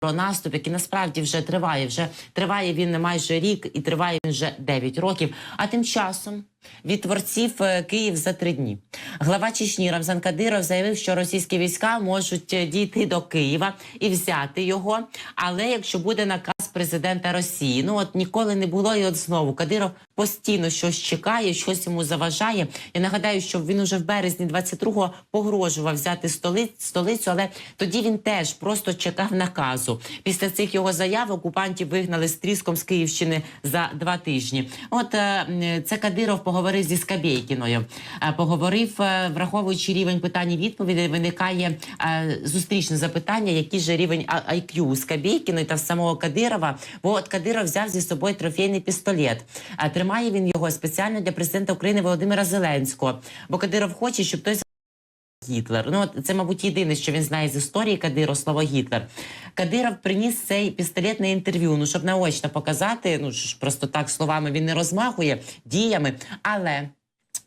про наступ, який насправді вже триває. Вже триває він майже рік і триває він вже 9 років. А тим часом від творців е, Київ за три дні. Глава Чечні Рамзан Кадиров заявив, що російські війська можуть е, дійти до Києва і взяти його. Але якщо буде наказ президента Росії, ну от ніколи не було, і от знову Кадиров постійно щось чекає, щось йому заважає. Я нагадаю, що він уже в березні 22-го погрожував взяти столи, столицю, але тоді він теж просто чекав наказу. Після цих його заяв окупантів вигнали з тріском з Київщини за два тижні. От е, це Кадиров поговорив зі Скабєйкіною. Е, Поговорив, е, враховуючи рівень питань і відповідей, виникає зустрічне запитання, який же рівень IQ у Скабєйкіної та самого Кадирова. Бо от Кадиров взяв зі собою трофейний пістолет. А тримає він його спеціально для президента України Володимира Зеленського. Бо Кадиров хоче, щоб той Гітлер. Ну це, мабуть, єдине, що він знає з історії Кадиров, слово Гітлер. Кадиров приніс цей пістолет на інтерв'ю, ну щоб наочно показати. Ну ж просто так словами він не розмахує діями, але.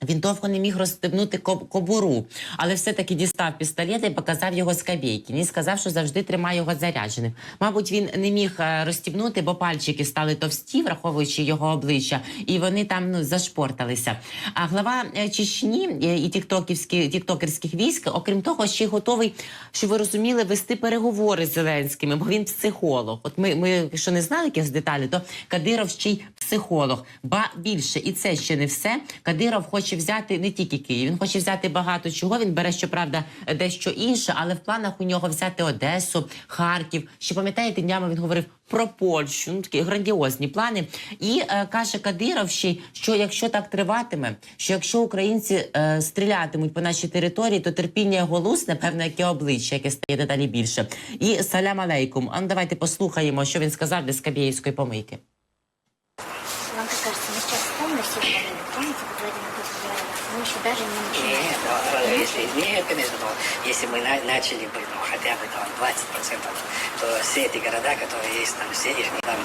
Він довго не міг розстебнути кобуру, але все-таки дістав пістолет і показав його скабєйки. І сказав, що завжди тримає його зарядженим. Мабуть, він не міг е, розстібнути, бо пальчики стали товсті, враховуючи його обличчя, і вони там ну зашпорталися. А глава е, Чечні е, і тіктокерських військ, окрім того, ще й готовий, щоб ви розуміли, вести переговори з Зеленськими, бо він психолог. От ми, ми якщо не знали якихось деталей, то Кадиров ще й психолог. Ба більше, і це ще не все. Кадиров хоче взяти не тільки Київ, він хоче взяти багато чого. Він бере, щоправда, дещо інше, але в планах у нього взяти Одесу, Харків. Ще пам'ятаєте, днями він говорив про Польщу. Ну такі грандіозні плани. І е, каже Кадиров ще, що якщо так триватиме, що якщо українці е, стрілятимуть по нашій території, то терпіння його лусне, певно, яке обличчя, яке стає дедалі більше. І салям алейкум. А ну давайте послухаємо, що він сказав для Скабєївської помийки. Вам кажется, мы сейчас вспомнили все проблемы, помните, как Владимир Путин говорил, мы еще даже не начали. Нет, ну, э, если, нет, конечно, но если мы на- начали бы ну, хотя бы там 20%, то все эти города, которые есть там, все их там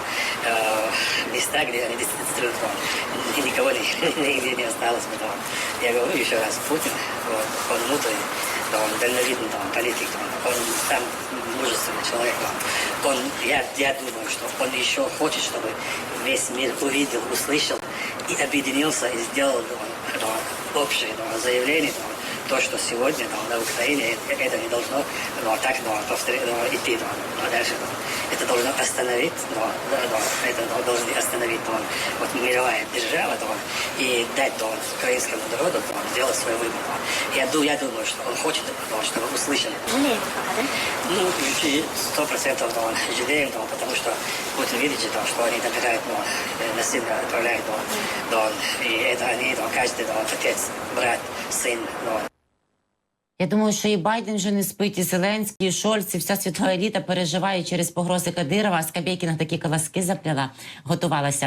э, места, где они дисциплинируют, ну, и никого нигде не осталось бы. ну. Я говорю еще раз, Путин, вот, он мудрый, да, он дальновидный да, он политик, да, он сам мужественный человек. да. Он, я, я думаю, что он еще хочет, чтобы весь мир увидел, услышал и объединился и сделал да, да, общее да, заявление, да, то, что сегодня да, на Украине э- это не должно да, так да, повтор- да, идти да, дальше. Да. Это должно остановить, да, да, это да, должны остановить да, вот мировая держава да, и дать да, украинскому народу да, сделать свой выбор. Да. Я, ду- я думаю, что он хочет, да, чтобы услышали. Жалеем пока, да? Ну, сто процентов да, жалеем, да, потому что Путин видите, да, что они добирают, ну, э, насильно отправляют, да, да, и это они, да, каждый, да, отец, брат, сын, да, Я думаю, що і Байден вже не спить, і Зеленський, і Шольц, і вся світова еліта переживає через погрози Кадирова. А Скабєйкіна такі колоски заплела, готувалася.